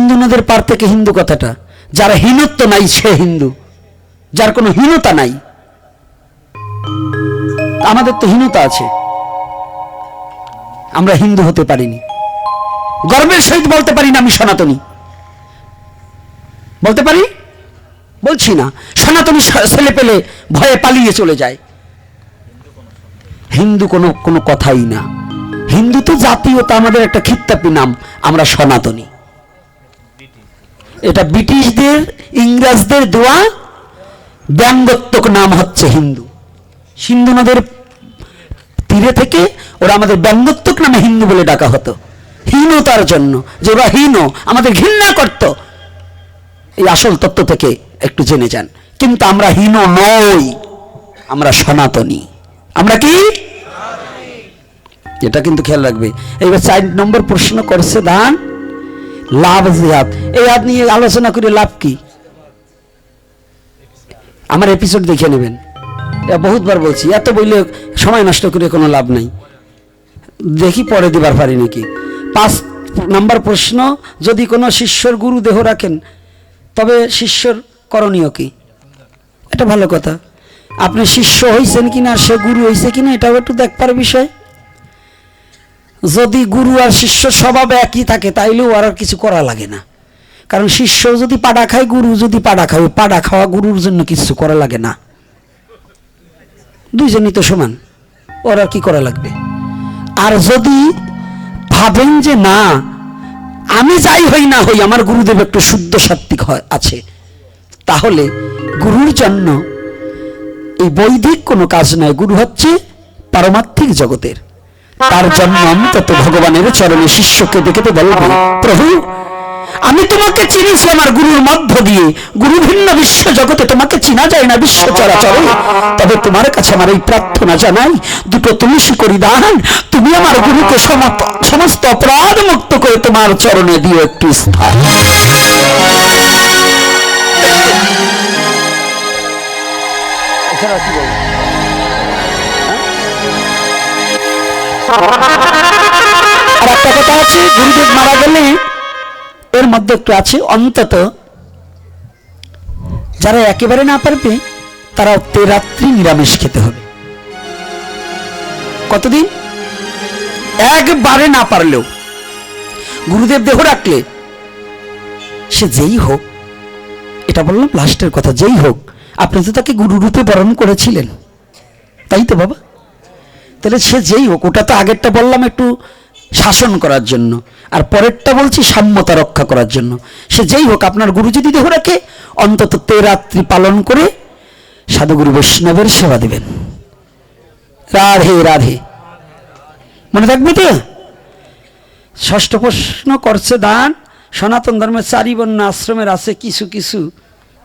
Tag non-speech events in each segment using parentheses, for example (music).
সিন্ধু নদের পার থেকে হিন্দু কথাটা। যার হীনত্ব নাই, সে হিন্দু। যার কোনো হীনতা নাই। আমাদের তো হীনতা আছে। আমরা হিন্দু হতে পারিনি। গর্বের সহিত বলতে পারি না আমি সনাতনী। বলতে পারি? বলছি না। সনাতনী ছেলে পেলে ভয়ে পালিয়ে চলে যায়। হিন্দু কোনো কোনো কথাই না। হিন্দু তো জাতীয়তা আমাদের একটা খিত্তাপি নাম। আমরা সনাতনী। এটা ব্রিটিশদের, ইংরেজদের দেওয়া ব্যঙ্গত্মক নাম হচ্ছে হিন্দু। সিন্ধু নদের তীরে থেকে ওরা আমাদের ব্যঙ্গত্মক নামে হিন্দু বলে ডাকা হতো। হীনতার জন্য, যে ওরা হীন, আমাদের ঘৃণা করত। এই আসল তত্ত্ব থেকে একটু জেনে যান। কিন্তু আমরা হীন নই, আমরা সনাতনী। আমরা কি? এটা কিন্তু খেয়াল রাখবে। এইবার চার নম্বর প্রশ্ন করছে দান লাভ জিহাদ এই হাত নিয়ে আলোচনা করে লাভ কি? আমার এপিসোড দেখে নেবেন। বহুতবার বলছি, এত বইলে সময় নষ্ট করে কোনো লাভ নাই। দেখি পরে দিবার পারি নাকি? পাঁচ নাম্বার প্রশ্ন, যদি কোনো শিষ্যর গুরু দেহ রাখেন, তবে শিষ্যর করণীয় কি? এটা ভালো কথা। আপনি শিষ্য হয়েছেন কিনা, সে গুরু হয়েছে কিনা, এটাও একটু দেখবার বিষয়। যদি গুরু আর শিষ্য স্বভাব একই থাকে, তাইলেও আর আর কিছু করা লাগে না। কারণ শিষ্য যদি পাড়া খায়, গুরু যদি পাড়া খায় পাড়া খাওয়া গুরুর জন্য কিছু করা লাগে না। দুইজনই তো সমান, ওর আর কি করা লাগবে? আর যদি ভাবেন যে না, আমি যাই হই না হই, আমার গুরুদেব একটু শুদ্ধ সাত্বিক হয়, আছে, তাহলে গুরুর জন্য এই বৈদিক কোনো কাজ নয়। গুরু হচ্ছে পারমার্থিক জগতের। তার জন্য অন্তত (laughs) ভগবানের চরণে শিষ্যকে দেখে তো বলবে প্রভু আমি তোমাকে চিনিছি আমার গুরুর মধ্য দিয়ে গুরু ভিন্ন বিশ্ব জগতে তোমাকে চিনা যায় না বিশ্ব চরাচরে তবে তোমার কাছে আমার এই প্রার্থনা জানাই দুটো তুলসী করি দান তুমি আমার গুরুকে সম- সমস্ত অপরাধ মুক্ত করে তোমার চরণে দিও একটি স্থান এছাড়া কি বলব? আর একটা কথা আছে, গুরুদেব মারা গেলে এর মধ্যে একটু আছে, অন্তত যারা একেবারে না পারবে তারা তেরাত্রি নিরামিষ খেতে হবে। কতদিন? একবারে না পারলেও। গুরুদেব দেহ রাখলে সে যেই হোক, এটা বললাম লাস্টের কথা, যেই হোক, আপনি তো তাকে গুরুরূপে বরণ করেছিলেন। তাই তো বাবা? তাহলে সে যেই হোক, ওটা তো আগেরটা বললাম একটু শাসন করার জন্য, আর পরেরটা বলছি সাম্যতা রক্ষা করার জন্য। সে যেই হোক, আপনার গুরু যদি দেহ রাখে অন্তত তে রাত্রি পালন করে, সাধুগুরু বৈষ্ণবের সেবা দেবেন। রাধে রাধে। মনে থাকবে তো? ষষ্ঠ প্রশ্ন করছে দান, সনাতন ধর্মের চারি বর্ণ আশ্রমের আছে কিছু কিছু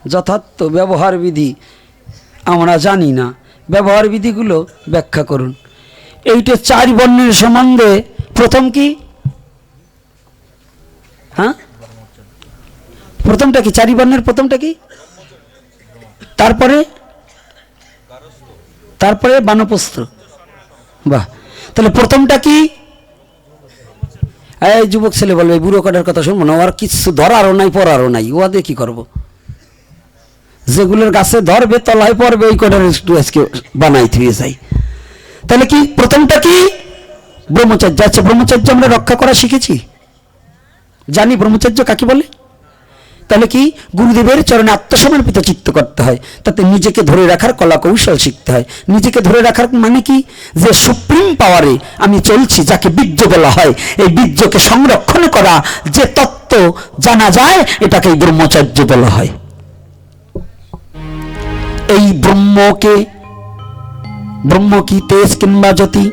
যথার্থ ব্যবহার বিধি। আমরা জানি না, ব্যবহার বিধিগুলো ব্যাখ্যা করুন। এইটা চার বর্ণের সম্বন্ধে প্রথম কি? হ্যাঁ? প্রথমটা কি? চারি বর্ণের প্রথমটা কি? তারপরে? তারপরে বানপ্রস্ত্র বাহ। তাহলে প্রথমটা কি? এই যুবক ছেলে বলবে এই বুড়ো কাটার কথা শুনব না, ওর কিছু ধরারও নাই, পড়ারও নাই, ও দিয়ে কি করব? যেগুলোর গাছে ধরবে, তলায় পড়বে, ওই কটার আজকে বানাই থুয়ে যাই। তাহলে কি প্রথমটা কি? ব্রহ্মচর্য। আচ্ছা ব্রহ্মচর্য আমরা রক্ষা করা শিখেছি। জানি ব্রহ্মচর্য কাকে বলে? তাহলে কি? গুরুদেবের চরণে আত্মসমর্পিত চিত্ত করতে হয়। তাতে নিজেকে ধরে রাখার কলা কৌশল শিখতে হয়। নিজেকে ধরে রাখার মানে কি? যে সুপ্রিম পাওয়ারে আমি চলছি, যাকে বীর্য বলা হয়। এই বীর্যকে সংরক্ষণ করা যে তত্ত্ব জানা যায়, এটাকেই ব্রহ্মচর্য বলা হয়। এই ব্রহ্মকে ব্রহ্ম কি তেজ কিংবা জ্যোতি,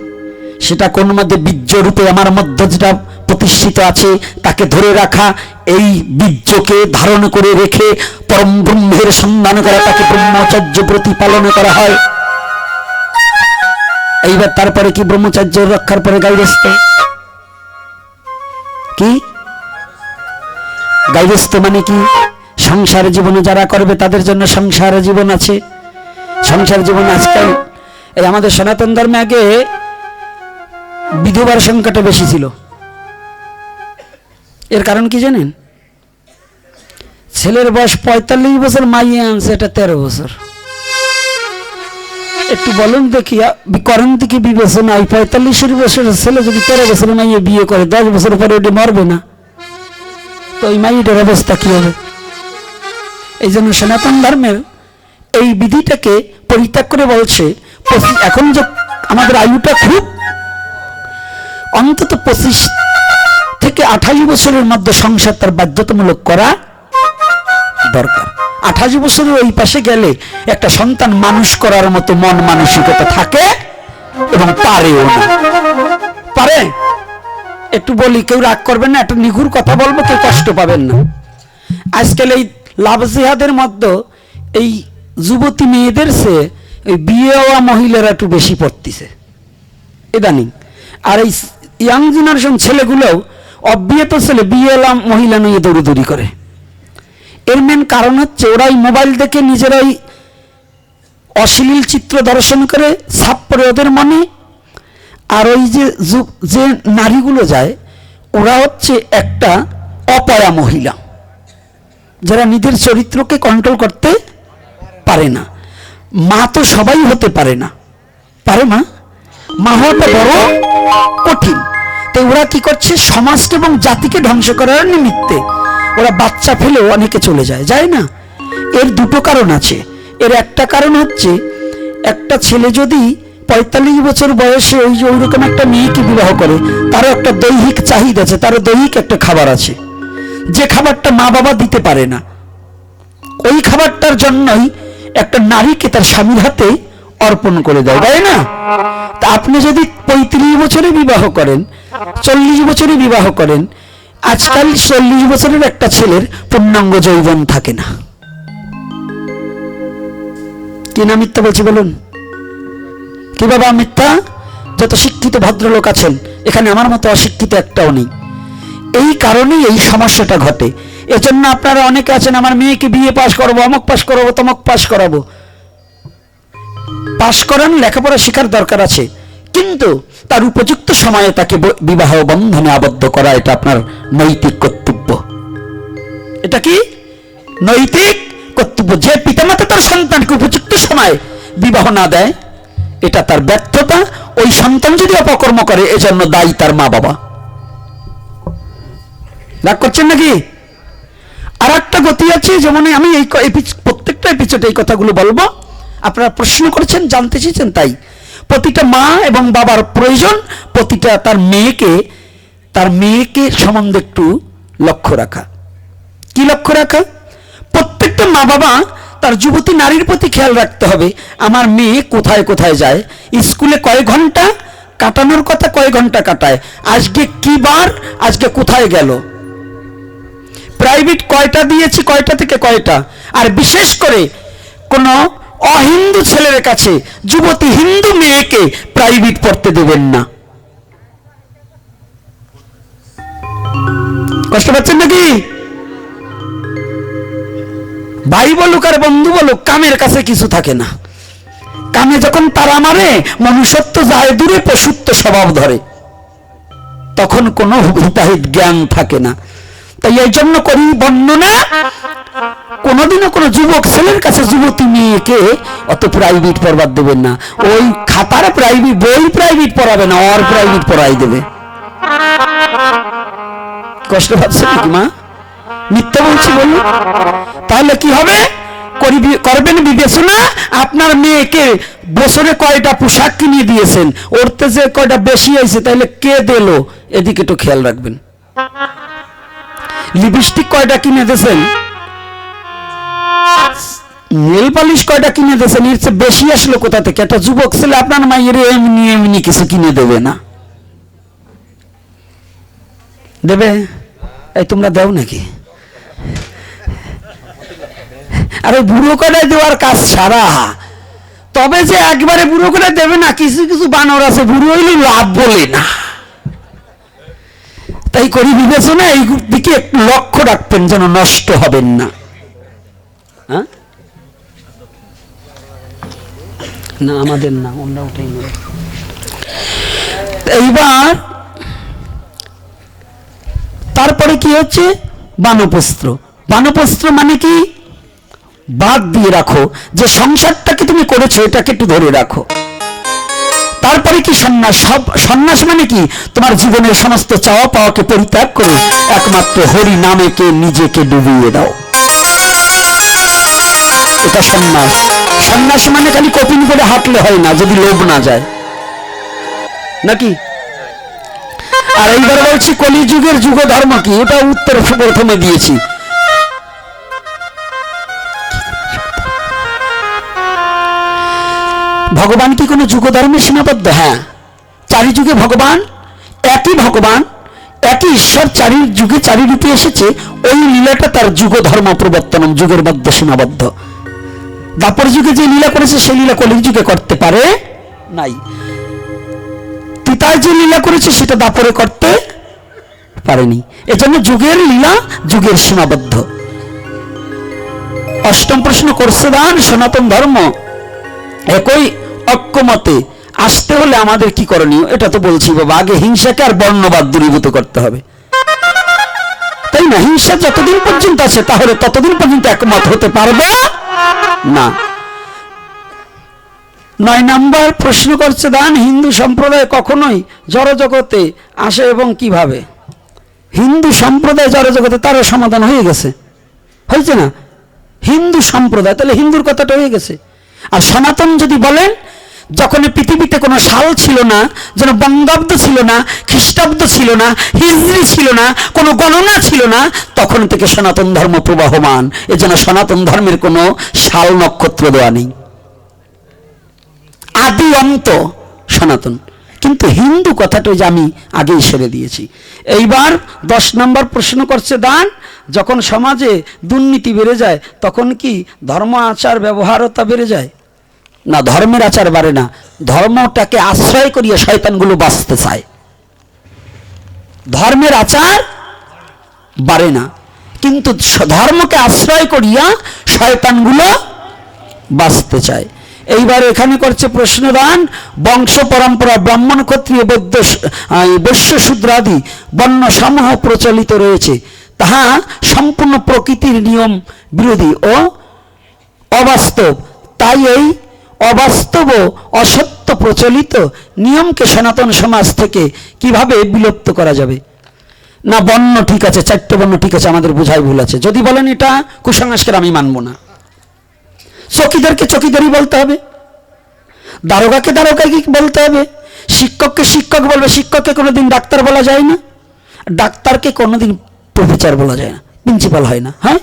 সেটা কোন মধ্যে বীর্য রূপে আমার মধ্যে যেটা প্রতিষ্ঠিত আছে, তাকে ধরে রাখা, এই বীর্যকে ধারণ করে রেখে পরম ব্রহ্মের সন্ধান করা, তাকে ব্রহ্মচর্য প্রতিপালন করা হয়। এইবার তারপরে কি ব্রহ্মচর্য রক্ষার পরে গাইরস্ত কি? গাইরস্ত মানে কি? সংসার জীবনে যারা করবে, তাদের জন্য সংসার জীবন আছে। সংসার জীবন আজকাল এই আমাদের সনাতন ধর্মে আগে বিধবার সংখ্যাটা বেশি ছিল। এর কারণ কি জানেন? ছেলের বয়স পঁয়তাল্লিশ বছর, মাইয়ে আনছে এটা তেরো বছর। একটু বলুন দেখি করেন থেকে বিবেচনা ওই পঁয়তাল্লিশের বছরের ছেলে যদি তেরো বছর মাইয়ে বিয়ে করে, দশ বছর পরে ওটি মরবে না। তো ওই মাইয়েটার অবস্থা কি হবে? এই জন্য সনাতন ধর্মের এই বিধিটাকে পরিত্যাগ করে বলছে এখন যে আমাদের আয়ুটা খুব, অন্তত পঁচিশ থেকে আঠাশ বছরের মধ্যে সংসার তার বাধ্যতামূলক করা দরকার। আঠাশ বছরের ওই পাশে গেলে একটা সন্তান মানুষ করার মতো মন মানসিকতা থাকে এবং পারেও না। পারে? একটু বলি, কেউ রাগ করবেন না, একটা নিঘুর কথা বলব, কেউ কষ্ট পাবেন না। আজকাল এই লাভ জিহাদের মধ্যে এই যুবতী মেয়েদের সে এই বিয়ে হওয়া মহিলারা একটু বেশি পড়তিছে। ইদানিং। আর এই ইয়াং জেনারেশন ছেলেগুলোও অবিয়েত ছেলে বিয়ে এলাম মহিলা নিয়ে দৌড়দৌড়ি করে। এর মেন কারণ হচ্ছে ওরাই মোবাইল দেখে নিজেরাই অশ্লীল চিত্র দর্শন করে, ছাপ পড়ে ওদের মনে। আর ওই যে যু- যে নারীগুলো যায়, ওরা হচ্ছে একটা অপয়া মহিলা। যারা নিজের চরিত্রকে কন্ট্রোল করতে পারে না। মা তো সবাই হতে পারে না। পারে মা? মা হওয়াটা বড় কঠিন। তো ওরা কি করছে? সমাজকে এবং জাতিকে ধ্বংস করার নিমিত্তে ওরা বাচ্চা ফেলেও অনেকে চলে যায় যায় না? এর দুটো কারণ আছে। এর একটা কারণ হচ্ছে, একটা ছেলে যদি পঁয়তাল্লিশ বছর বয়সে ওই যে ওইরকম একটা মেয়েকে বিবাহ করে, তারও একটা দৈহিক চাহিদা আছে, তারও দৈহিক একটা খাবার আছে। যে খাবারটা মা বাবা দিতে পারে না। ওই খাবারটার জন্যই একটা নারীকে তার স্বামীর হাতে অর্পণ করে দেয়, তাই না? তা আপনি যদি পঁয়ত্রিশ বছরে বিবাহ করেন, চল্লিশ বছরে বিবাহ করেন, আজকাল চল্লিশ বছরের একটা ছেলের পূর্ণাঙ্গ যৌবন থাকে না। কি না মিথ্যা বলছি বলুন? কি বাবা মিথ্যা? যত শিক্ষিত ভদ্রলোক আছেন, এখানে আমার মতো অশিক্ষিত একটাও নেই। এই কারণেই এই সমস্যাটা ঘটে। এজন্য আপনারা অনেকে আছেন, আমার মেয়েকে বিয়ে পাশ করব, অমক পাশ করাবো, তমক পাশ করাবো। পাশ করান লেখাপড়া শেখার দরকার আছে। কিন্তু তার উপযুক্ত সময়ে তাকে বিবাহ বন্ধনে আবদ্ধ করা, এটা আপনার নৈতিক কর্তব্য। এটা কি? নৈতিক কর্তব্য। যে পিতামাতা তার সন্তানকে উপযুক্ত সময় বিবাহ না দেয়, এটা তার ব্যর্থতা। ওই সন্তান যদি অপকর্ম করে, এজন্য দায়ী তার মা বাবা রাগ করছেন নাকি? আর একটা গতি আছে, যেমন আমি এই প্রত্যেকটা এপিসোডে এই কথাগুলো বলব। আপনারা প্রশ্ন করেছেন, জানতে চেয়েছেন, তাই। প্রতিটা মা এবং বাবার প্রয়োজন, প্রতিটা তার মেয়েকে তার মেয়েকে সম্বন্ধে একটু লক্ষ্য রাখা। কি লক্ষ্য রাখা? প্রত্যেকটা মা বাবা, তার যুবতী নারীর প্রতি খেয়াল রাখতে হবে, আমার মেয়ে কোথায় কোথায় যায়? স্কুলে কয় ঘণ্টা? কাটানোর কথা কয় ঘণ্টা কাটায়? আজকে কি বার? আজকে কোথায় গেল? প্রাইভেট কয়টা দিয়েছি, কয়টা থেকে কয়টা? আর বিশেষ করে কোন অহিন্দু ছেলের কাছে যুবতী হিন্দু মেয়েকে প্রাইভেট পড়তে দেবেন না। কষ্ট পাচ্ছেন নাকি? ভাই বলুক আর বন্ধু বলুক, কামের কাছে কিছু থাকে না। কামে যখন তারা মারে, মনুষ্যত্ব যায় দূরে, পশুত্ব স্বভাব ধরে। তখন কোনো হিতাহিত জ্ঞান থাকে না। তাই এই জন্য করি বর্ণনা, কোনোদিনও কোনো যুবক, ছেলের কাছে যুবতী মেয়েকে অত প্রাইভেট পড়বার দেবেন না। ওই খাতার প্রাইভেট বই প্রাইভেট পড়াবে না অর প্রাইভেট পড়াই দেবে। কষ্ট পাচ্ছে নাকি মা? মিথ্যা বলছি বলুন। তাহলে কি হবে? করিবি- করবেন বিবেচনা, আপনার মেয়েকে বছরে কয়টা পোশাক কিনে দিয়েছেন? ওরতে যে কয়টা বেশি হয়েছে, তাহলে কে দিল? এদিকে একটু খেয়াল রাখবেন। লিপস্টিক কয়টা কিনে দিয়েছেন? নেল পালিশ কয়টা কিনে দিয়েছেন? এর চেয়ে বেশি আসলো কোথা থেকে? একটা যুবক ছেলে আপনার মায়ের এমনি এমনি কিছু কিনে দেবে না। দেবে? এই তোমরা দাও নাকি? আরে বুড়ো করে দেওয়ার কাজ সারা। তবে যে একবারে বুড়ো করে দেবে না, কিছু কিছু বানর আছে, বুড়ো হইলে লাভ বলে না। তাই করি বিবেচনা এই দিকে একটু লক্ষ্য রাখবেন যেন নষ্ট হবেন না। হ্যাঁ? না, আমাদের না, অন্য। এইবার তারপরে কি হচ্ছে? বানপ্রস্ত্র বানপ্রস্থ মানে কি? বাদ দিয়ে রাখো। যে সংসারটাকে তুমি করেছ, এটাকে একটু ধরে রাখো। তারপরে কি সন্ন্যাস? সব সন্ন্যাস মানে কি? তোমার জীবনের সমস্ত চাওয়া পাওয়াকে পরিত্যাগ করে একমাত্র হরি নামেকে নিজেকে ডুবিয়ে দাও। এটা সন্ন্যাস। সন্ন্যাস মানে খালি কপিন করে হাঁটলে হয় না, যদি লোভ না যায়। নাকি? আর এইবার বলছি, কলিযুগের যুগ ধর্ম কি? এটা উত্তর প্রথমে দিয়েছি। ভগবান কি কোনো যুগ ধর্মে সীমাবদ্ধ? হ্যাঁ। চারি যুগে ভগবান, একই ভগবান, একই ঈশ্বর চারি যুগে চারি রূপে এসেছে, ওই লীলাটা তার যুগ ধর্ম প্রবর্তন যুগের মধ্যে সীমাবদ্ধ। দাপর যুগে যে লীলা করেছে, সেই লীলা কলির যুগে করতে পারে নাই। পিতায় যে লীলা করেছে, সেটা দাপরে করতে পারেনি। এজন্য যুগের লীলা, যুগের সীমাবদ্ধ। অষ্টম প্রশ্ন করছে দান সনাতন ধর্ম, একই ঐক্যমতে আসতে হলে আমাদের কি করণীয়? এটা তো বলছি বাবা, আগে হিংসাকে আর বর্ণবাদ দূরীভূত করতে হবে। তাই না? হিংসা যতদিন পর্যন্ত আছে, তাহলে ততদিন পর্যন্ত একমত হতে পারব? না। নয় নাম্বার প্রশ্ন করছে, দান হিন্দু সম্প্রদায় কখনোই জড়জগতে আসে এবং কীভাবে? হিন্দু সম্প্রদায় জড়জগতে তারও সমাধান হয়ে গেছে। হয়েছে না? হিন্দু সম্প্রদায়, তাহলে হিন্দুর কথাটা হয়ে গেছে। আর সনাতন যদি বলেন যখন পৃথিবীতে কোনো সাল ছিল না, যেন বঙ্গাব্দ ছিল না, খ্রিস্টাব্দ ছিল না হিজড়ি ছিল না, কোনো গণনা ছিল না, তখন থেকে সনাতন ধর্ম প্রবাহমান। এজন্য সনাতন ধর্মের কোনো সাল নক্ষত্র দেওয়া নেই। আদি অন্ত সনাতন। কিন্তু হিন্দু কথাটা যে আমি আগেই সেরে দিয়েছি। এইবার দশ নম্বর প্রশ্ন করছে দান, যখন সমাজে দুর্নীতি বেড়ে যায়, তখন কি ধর্ম, আচার, ব্যবহারতা বেড়ে যায়? না ধর্মের আচার বাড়ে না, ধর্মটাকে আশ্রয় করিয়া শয়তানগুলো বাঁচতে চায়। ধর্মের আচার বাড়ে না, কিন্তু ধর্মকে আশ্রয় করিয়া শয়তানগুলো বাঁচতে চায়। এইবার এখানে করছে প্রশ্নদান বংশ পরম্পরা, ব্রাহ্মণ ক্ষত্রিয় বৈদ্য বৈশ্য শূদ্রাদি বর্ণ সমূহ প্রচলিত রয়েছে। তাহা সম্পূর্ণ প্রকৃতির নিয়ম বিরোধী ও অবাস্তব। তাই এই অবাস্তব অসত্য প্রচলিত নিয়মকে সনাতন সমাজ থেকে কীভাবে বিলুপ্ত করা যাবে? না, বর্ণ ঠিক আছে, চারটে বর্ণ ঠিক আছে, আমাদের বোঝাই ভুল আছে। যদি বলেন এটা কুসংস্কার, আমি মানব না। চকিদারকে চকিদারি বলতে হবে। দারোগাকে দারোগাকে বলতে হবে। শিক্ষককে শিক্ষক বলবে, শিক্ষককে কোনোদিন ডাক্তার বলা যায় না। ডাক্তারকে কোনোদিন প্রফেসর বলা যায় না। প্রিন্সিপাল হয় না হ্যাঁ?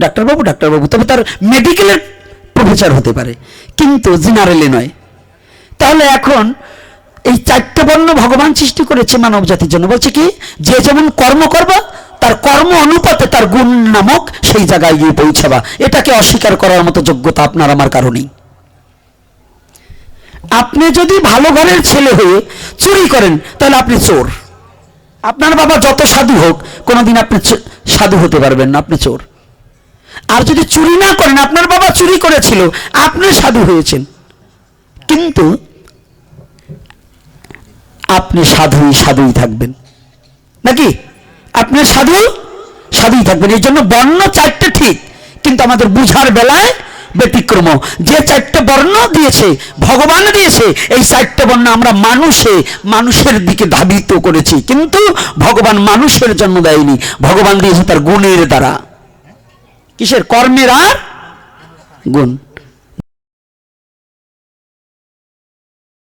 ডাক্তারবাবু ডাক্তারবাবু। তবে তার মেডিকেলের প্রফেসর হতে পারে। কিন্তু জেনারেলে নয়। তাহলে এখন এই চারটে বর্ণ ভগবান সৃষ্টি করেছে মানব জাতির জন্য। বলছে কি, যে যেমন কর্ম করবা, তার কর্ম অনুপাতে তার গুণ নামক সেই জায়গায় গিয়ে পৌঁছাবা। এটাকে অস্বীকার করার মতো যোগ্যতা আপনার আমার কারণেই। আপনি যদি ভালো ঘরের ছেলে হয়ে চুরি করেন, তাহলে আপনি চোর। আপনার বাবা যত সাধু হোক, কোনোদিন আপনি সাধু হতে পারবেন না, আপনি চোর। আর যদি চুরি না করেন, আপনার বাবা চুরি করেছিল, আপনি সাধু হয়েছেন। কিন্তু আপনি সাধুই সাধুই থাকবেন। নাকি? আপনি সাধু সাধুই থাকবেন। এই জন্য বর্ণ চারটে ঠিক, কিন্তু আমাদের বুঝার বেলায় ব্যতিক্রম। যে চারটে বর্ণ দিয়েছে, ভগবান দিয়েছে, এই চারটে বর্ণ আমরা মানুষে, মানুষের দিকে ধাবিত করেছি। কিন্তু ভগবান মানুষের জন্ম দেয়নি। ভগবান দিয়েছে তার গুণের দ্বারা। কিসের কর্মের আর? গুণ।